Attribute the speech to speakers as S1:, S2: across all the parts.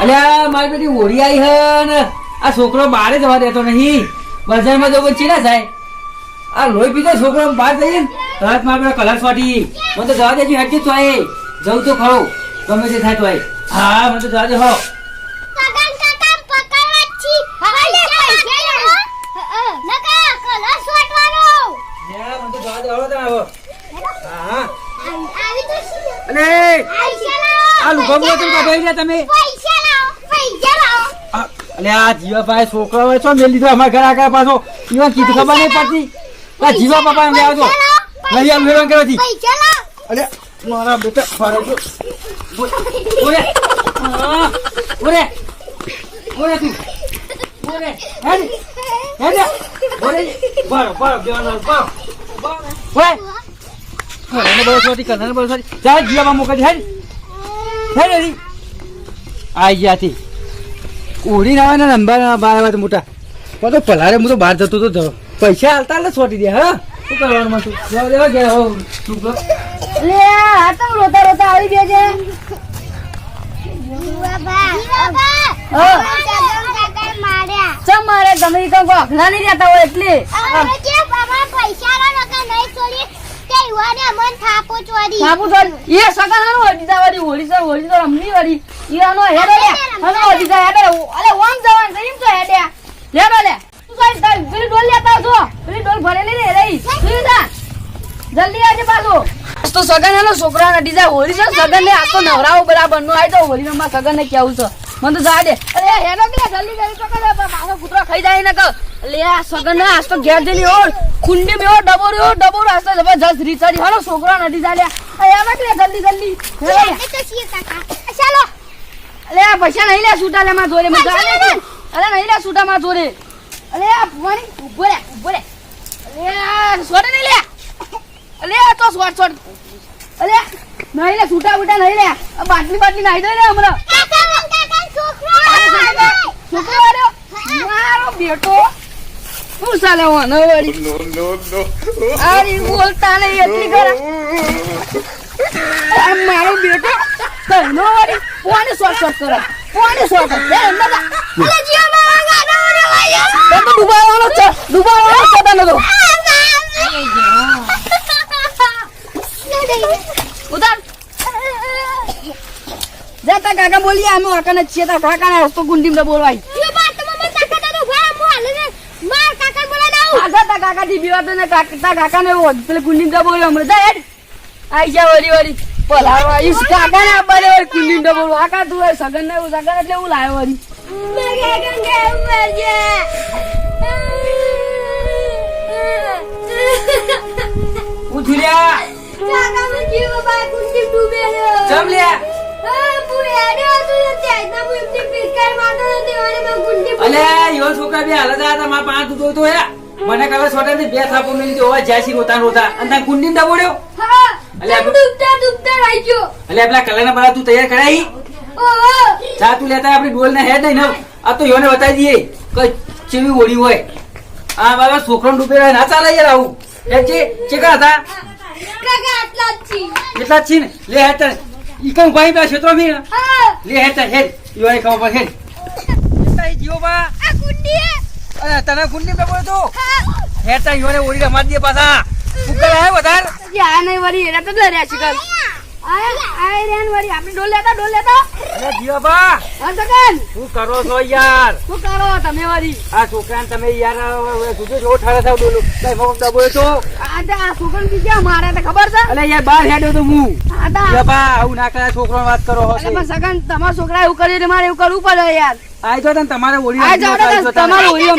S1: અલ્યા મારી પેલી ઓળી આવી હે ને. આ છોકરો બહાર જવા દેતો નહીં. બજારમાં જવું ચી ના થાય આ લોહી પીધો છોકરો બહાર જઈએ ને તરત મારે પેલા કલર ફાટી મને તો જવા દેજો હેઠી તો એ જવું તો ખરો. ગમે તે થાય તો એ હા મને તો જવા દે હો. અને આ રહ્યા તમે આ, જીવા આ જીવાભાઈ છોકરો હોય છો મેં લીધો અમારા ઘર આગળ પાછો. ઈવન કીધું ખબર નહીં પડતી. આ જીવા બાપા એમ આવજો નહીં આમ હેરાન કરવાથી
S2: પૈસા
S1: અરે મારા બેટા ફરે જો. ઓરે ઓરે ઓરે તું. ઓરે હેડ. હેડ. ઓરે બરો બરો દેવાનો બરો. ઓરે કલરને બરો છોટી કલરને બરો છોટી જા જીવા મોકલ હેડ. હેડ આઈ ગયા થી ઉડી ના આવે ને નંબર બાર આવે મોટા. પણ તો પલારે હું તો બહાર જતો તો જરો પૈસા હાલતા એટલે છોટી દે હા? શું કરવાનું માં તું જવા દેવા ગયા હો તું કર.
S3: લે આ તો રોતા રોતા આવી ગયા છે.
S2: બાબા બાબા
S3: હા.
S2: સગન કાકા માર્યા
S3: ચમ મારે તમે ઈ કંઈક નહીં રહેતા હોય એટલે.
S2: પૈસા તે યુવાને મન થાપો ચોરી.
S3: સાબુ તો એ સગા હાનો અડીદા વાળી હોળી સર હોળી તો રમની વાળી. ઈરાનો હેડે હાનો અડીદા હેડે અલે ઓમ જવાન એમ તો હેડે. લેડો લે. તું સાઈ તાઈ પેલી ડોલ લેતા છો પેલી ડોલ ભરેલી ને રહી. તું જા. જલ્દી આવજે પાછો. આજ તો સગન હાનો છોકરા અડી જાય હોળી છે. સગન ને આ તો નવરાવો બરાબર નો આઈ તો હોળી માં સગન ને કેવું છે? મને તો જા દે. અરે હેડો કે જલ્દી કરી તો કરે મારો કૂતરો ખાઈ જાય ને કર. લે આ સગન આજ તો ઘેર જઈને ઓળ ખુંડી મેં ઓર ડબો રહ્યો ડબો આજ તો જબરજસ્ત રીચારી હાલો છોકરા નથી ચાલ્યા. અરે એમાં કે જલ્દી જલ્દી. લે.
S2: ચાલો.
S3: અલે આ પૈસા નહીં લે છૂટા લે માં જોરે મજા આવે અરે નહીં લે છૂટા માં જોરે અલે આ પાણી ઊભો રે ઊભો રે. અલે સોડે નહીં લે. અલે આ તો સોડ સોડ અલે નહીં લે છૂટા બુટા નહીં લે. આ બાટલી બાટલી નાઈ દે લે હમણાં.
S2: કાકા કાકા છોકરો
S3: છોકરો મારો બેટો. શું ચાલે વાનો વળી
S4: no, no, no.
S3: અરે બોલતા નહીં એટલી કરા આ મારો બેટો તનો વળી કોને શોર્ટ શોર્ટ કરે? કોને શોર્ટ કરે એમ ના અલે જીઓ મારા ગાડો રે ભાઈ તો ડુબાવાનો છે. ડુબાવાનો છે તને તો. ઉતાર. જાતા કાકા બોલી અમે વાકાને છીએ તા કાકા ને તો ગુંડીમ તો બોલવાઈ આગળ કાકા થી બીવા તો ને કાકા તા કાકા ને પેલે ગુંડીમ તો બોલ્યો હમણાં. જા હેડ. આઈ જા વળી વળી. પલારો આઈશ કાકા ને આબાને વળી ગુંડીમ તો બોલો આકા તું સગન ને એવું સગન એટલે એવું લાયો વળી.
S1: લ્યા જમ લ્યા અલ્યા યો છોકરા બે હાલત આયા તા મારા પાંચ દૂધો તો હે. મને કલર છોટા થી બે થાપો મેલી દીધો હવે જ્યાંસી રોતા રોતા અને ત્યાં કુંડી દબોડ્યો? અલ્યા પેલા કલર ના બરા તું તૈયાર કરાઈ ચા તું લેતા આપડી ડોલ ને હેડ નહીં ને આ તો યોને બતાવી દઈએ. કઈ ચેવી ઓળી હોય. આ બાબા છોકરો ડૂબે રહે ના ચાલે યાર આવું. એ ચે ચેકા હતા? એટલા જ છે ને? લે હેડ તને. ઈ કઈ ભાઈ બે ક્ષેત્રો મી લે હેડ તને હેડ. યોને ખબર પર હેડ. બા આ બા અરે તને ગુંડી પે બોલ તો. હેડ તા યોને ઓળી રમાડી દે પાછા. ઉકળ આય વધાર.
S3: આ નહીં વરી એરા તો ડર્યા છે કલ. આય આય રેન વળી. આપણે ડોલ લેતા ડોલ લેતા.
S1: અરે જીવા બા.
S3: હા સગન
S1: શું કરો છો યાર?
S3: શું કરો તમે વળી?
S1: આ છોકરાને તમે યાર સુજો જો ઠારે થાવ ડોલું. કઈ મોક દબોય તો
S3: આ તો આ છોકરાને બીજા ક્યાં મારે તો ખબર છે.
S1: અલે યાર બાર હેડ્યો તો હું.
S3: આ
S1: બા આવું ના કરે છોકરો વાત કરો હશે.
S3: પણ સગન તમારા છોકરા એવું કર્યું મારે એવું કરવું પડે યાર.
S1: આઈ જો તને તમારે ઓળી
S3: આઈ તો તમારું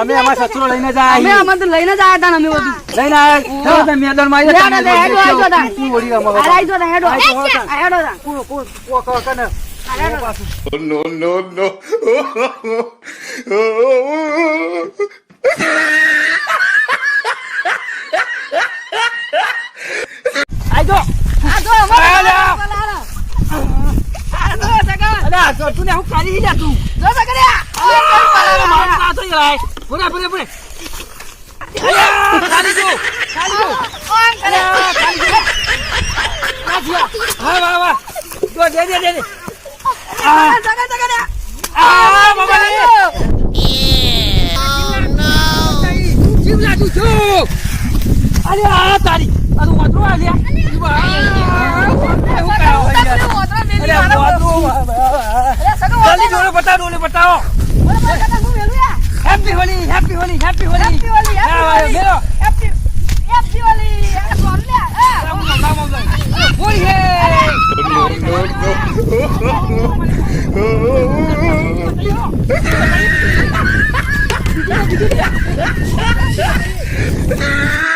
S1: અમે અમાર સસરો લઈને જ
S3: અમે
S1: આયા
S3: અમે તો લઈને જ આવ્યા હતા અમે બધું.
S1: લઈને આયા. મેદાનમાં ઓળી
S3: જો તા, હેડો
S1: આઈ જો, હેડો.
S3: હેડો તા.
S1: કોણ કોણ કોણ કોણ કને
S3: આ હેડો. તા.
S4: no, no, no.
S1: આઈ જો
S3: આ જો અમારે
S1: આ લે.
S3: પલાળો. આ જો સગન.
S1: અલે આ તો તું ને હું કાઢી જા તું
S3: જો.
S1: અરે મારો તો યાર પૂરા પૂરા પૂરા ખાલી જો ખાલી જો
S3: ઓમ કરે.
S1: ખાલી જો હા વાહ વાહ જો દે દે દે દે આ.
S3: સગા
S1: આ, બાબા રે. જીવ લાગુ છું. અરે આ તારી તો વાંદરો આ લ્યા. જીવ અરે વાંદરો. Ah!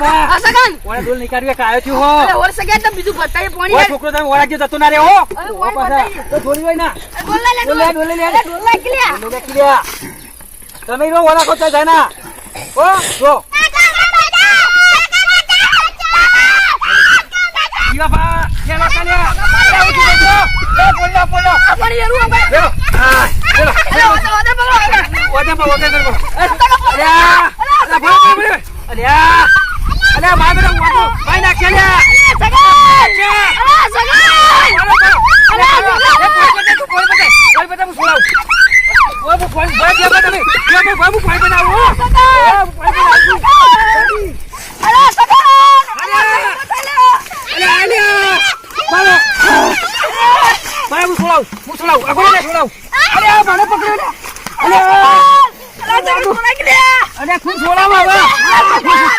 S1: બોલે બોલે બોલે ન્યા કાઢ્યા. બોલે, બોલે. હા, છોકરો વાટો. બોલ, કાઢો તો ડોલ નીકાળ્યો, કાયો થયો.
S3: બીજું બતાવી
S1: ઓય,
S3: પોણી
S1: છોકરો તમે ઓળા ગયો ના રે હો.
S3: અરે,
S1: ઓ ના.
S3: ડોલા લે
S1: ડોલે, ડોલે લે.
S3: ડોલા ક્લિયા
S1: ડોલે કીધા. તમે રો ઓલા ખોટા જાય ના. હો, જો. ઈ બાપા, ખેલો કાલ્યા. એ ઉઠી જજો. એ બોલો, બોલો.
S3: પાણી એરું અમે
S1: બેરો. હા, બેરો.
S3: અરે ઓદે ઓદે બોલો
S1: ઓટે પર, ઓટે પર, બોલો. અરે આ, અરે બોલો, બોલો, બોલો. અરે આ, અરે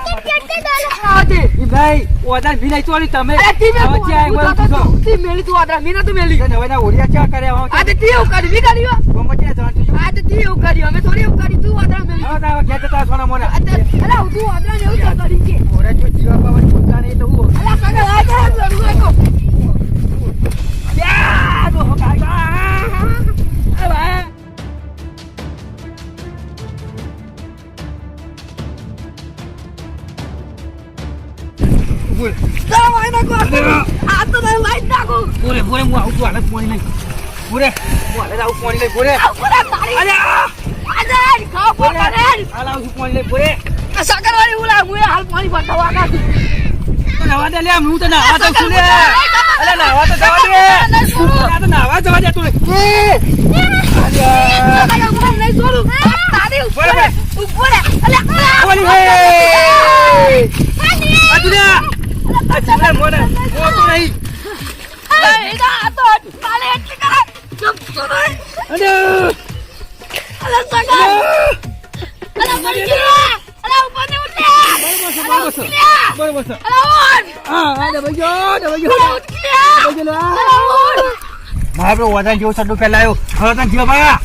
S1: ભાઈ ઓદાર ભીનાઈ ચોરી તમે
S3: તી તું આદરા મીના તું મેલી
S1: હવે ના ઓડિયા ક્યાં કર્યા
S3: આ તે તી એવું કર્યું વી કર્યું
S1: ગમે ત્યાં જવાનું થયું.
S3: આ તે તી એવું કર્યું અમે થોડી કર્યું તું
S1: જતા સોના મોના.
S3: અલા તું એવું કરી કે
S1: ઓરે જો જીવા તો
S3: આ તો તારે લાઈટ નાખો
S1: પૂરે બોલે, હું આવું છું, હાલે પાણી લઈ. પૂરે હું હાલે આવું પાણી લઈ,
S3: પૂરે
S1: અરે આ!
S3: આજાર ખાઓ
S1: બોલે,
S3: પોતા રે
S1: હાલ આવું છું પાણી લઈ, બોલે.
S3: આ સગર વાળી ઉલા મુએ હાલ પાણી ભરતા વાગા
S1: નાવા દે લે, હું તો નાવા તો છું લે. અલે નાવા તો જવા દે. આ તો નાવા જવા દે તું લે. અલ્યા.
S3: સગા ઉપર નહીં છોડું તારી ઉપર
S1: બોલે,
S3: ઉપર અલે
S1: ઓલી હે. આ તું લે. આ ચીલા મોને. મોતું નહીં.
S3: એડા આ તો તાલે એટલે કરે ચપ તો નહીં
S1: અરે.
S3: અલે સગા અલે મરી umpan અલે ઉપર ને ઉઠે
S1: બરોબર છે, બરોબર છે.
S3: અલે ઓન
S1: હા, હા, દબાઈ ગયો, દબાઈ ગયો.
S3: અલે ઉઠ ગયા
S1: દબાઈ ગયો લે.
S3: અલે ઓન
S1: મારે પેલો વધારે જેવો સડ્ડો ફેલાયો. હવે તને જીવા ભાયા.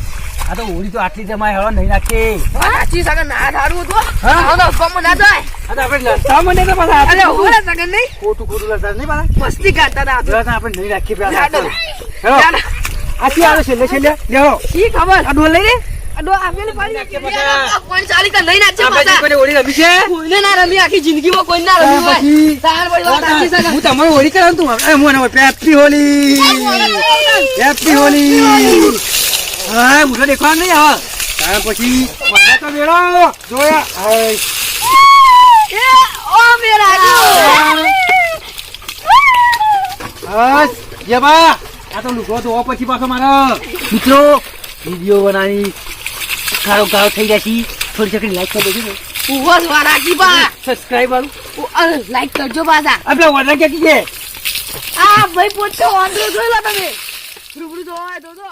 S1: આ તો હોળી તો આટલી જમાય હવે નહીં રાખી.
S3: સાચી સાગર ના ધારું હતું
S1: હા?
S3: તો ગમ ના જાય
S1: આ તો આપણે લડતા મને તો પાછા
S3: અલે
S1: આપી
S3: ઓલા સગા નહીં
S1: ખોટું ખોટું લડતા નહીં પાછા.
S3: મસ્તી કરતા હતા
S1: તો આપણે નહીં રાખીએ પેલા. હેલો.
S3: ના, આવે
S1: છે લે છે છેલ્લે છેલ્લે? લેવો.
S3: ઈ ખબર?
S1: આ ડોલ લઈ લે.
S3: ડો આ પેલી પાડી નાખી.
S1: બધા.
S3: કોણ ચાલી કે લઈ નાખજે
S1: આપણે
S3: પાછા.
S1: કોઈ હોળી રમી છે?
S3: કોઈને ના રમી આખી જિંદગીમાં કોઈ ના રમી હોય. તાર પડી વાત છે
S1: હું તમારો હોળી કરાવ તું? એ મને પેપ્સી હોલી પેપ્સી હોલી હા હું દેખવા નહીં હવે ત્યાર પછી મને તો મેળો. જોયા.
S3: એ ઓ મેરા
S1: બસ. જેબા આ તો લુગડો ધોવા પછી પાછો મારો. મિત્રો વીડિયો બનાવી ગાળો ગાળો થઈ જશે થોડી ચકડી લાઈક કરી દેજો
S3: ઊભો થવા રાખી બા.
S1: સબસ્ક્રાઈબ વાળું.
S3: લાઈક કરજો પાછા.
S1: આપણે ઓર્ડર ક્યાંથી છે?
S3: આ ભાઈ પોતે વાંધો જોઈ લો તમે. રૂબરૂ જોવા દો તો જો